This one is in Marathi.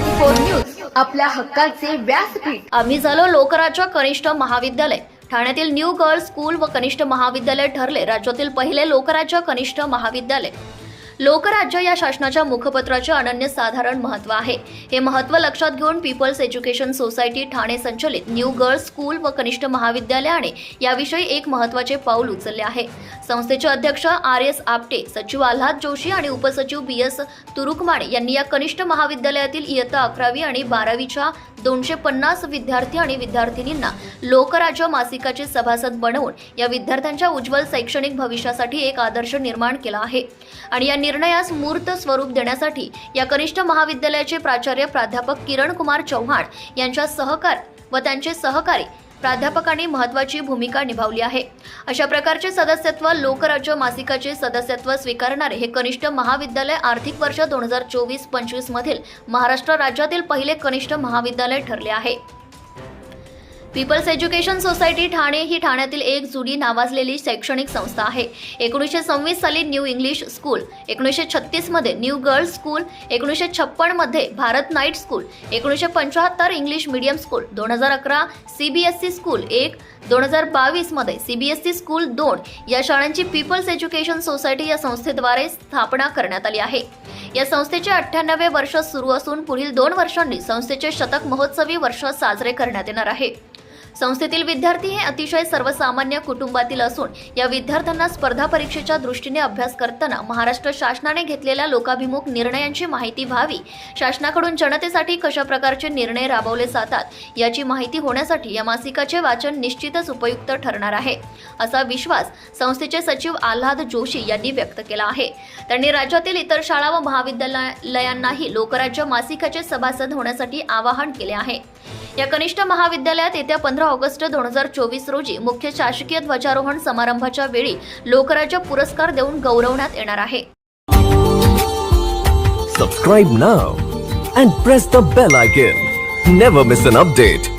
फोर न्यूज आपल्या हक्काचे व्यासपीठ. आम्ही झालो लोकराज्य कनिष्ठ महाविद्यालय. ठाण्यातील न्यू गर्ल्स स्कूल व कनिष्ठ महाविद्यालय ठरले. राज्यातील पहिले लोकराज्य कनिष्ठ महाविद्यालय. लोकराज्य या शासनाच्या मुखपत्राचे अनन्यसाधारण महत्त्व आहे. हे महत्त्व लक्षात घेऊन पीपल्स एज्युकेशन सोसायटी ठाणे संचलित न्यू गर्ल्स स्कूल व कनिष्ठ महाविद्यालयाने याविषयी एक महत्त्वाचे पाऊल उचलले आहे. संस्थेचे अध्यक्ष आर एस आपटे सचिव आल्हाद जोशी आणि उपसचिव बी एस तुरुकमाणे यांनी या कनिष्ठ महाविद्यालयातील इयत्ता अकरावी आणि बारावीच्या दोनशे पन्नास विद्यार्थी आणि विद्यार्थिनींना लोकराज्य मासिकाचे सभासद बनवून या विद्यार्थ्यांच्या उज्ज्वल शैक्षणिक भविष्यासाठी एक आदर्श निर्माण केला आहे. आणि या निर्णयास मूर्त स्वरूप देण्यासाठी या कनिष्ठ महाविद्यालयाचे प्राचार्य प्राध्यापक किरण कुमार चव्हाण यांच्या सहकार व त्यांचे सहकारी प्राध्यापकांनी महत्वाची भूमिका निभावली आहे. अशा प्रकारचे सदस्यत्व लोकराज्य मासिकाचे सदस्यत्व स्वीकारणारे हे कनिष्ठ महाविद्यालय आर्थिक वर्ष दोन हजार चोवीस पंचवीस मधील महाराष्ट्र राज्यातील पहिले कनिष्ठ महाविद्यालय ठरले आहे. पीपल्स एज्युकेशन सोसायटी ठाणे ही ठाण्यातील एक जुनी नावाजलेली शैक्षणिक संस्था आहे. एकोणीसशे सव्वीस साली न्यू इंग्लिश स्कूल एकोणीसशे छत्तीसमध्ये न्यू गर्ल्स स्कूल एकोणीसशे छप्पनमध्ये भारत नाईट स्कूल एकोणीसशे पंच्याहत्तर इंग्लिश मीडियम स्कूल दोन हजार अकरा C B S C school एक दोन हजार बावीसमध्ये C B S C school दोन या शाळांची पीपल्स एज्युकेशन सोसायटी या संस्थेद्वारे स्थापना करण्यात आली आहे. या संस्थेचे अठ्ठ्याण्णवे वर्ष सुरू असून पुढील दोन वर्षांनी संस्थेचे शतक महोत्सवी वर्ष साजरे करण्यात येणार आहे. संस्थेतील विद्यार्थी हे अतिशय सर्वसामान्य कुटुंबातील असून या विद्यार्थ्यांना स्पर्धा परीक्षेच्या दृष्टीने अभ्यास करताना महाराष्ट्र शासनाने घेतलेल्या लोकाभिमुख निर्णयांची माहिती व्हावी. शासनाकडून जनतेसाठी कशा प्रकारचे निर्णय राबवले जातात याची माहिती होण्यासाठी या मासिकाचे वाचन निश्चितच उपयुक्त ठरणार आहे असा विश्वास संस्थेचे सचिव आल्हाद जोशी यांनी व्यक्त केला आहे. त्यांनी राज्यातील इतर शाळा व महाविद्यालयांनाही लोकराज्य मासिकाचे सभासद होण्यासाठी आवाहन केले आहे. या कनिष्ठ महाविद्यालयात येत्या पंधरा ऑगस्ट दोन हजार चोवीस रोजी मुख्य शासकीय ध्वजारोहण समारंभाच्या वेळी लोकराज्य पुरस्कार देऊन गौरवण्यात येणार आहे. Subscribe now and press the bell icon never miss an update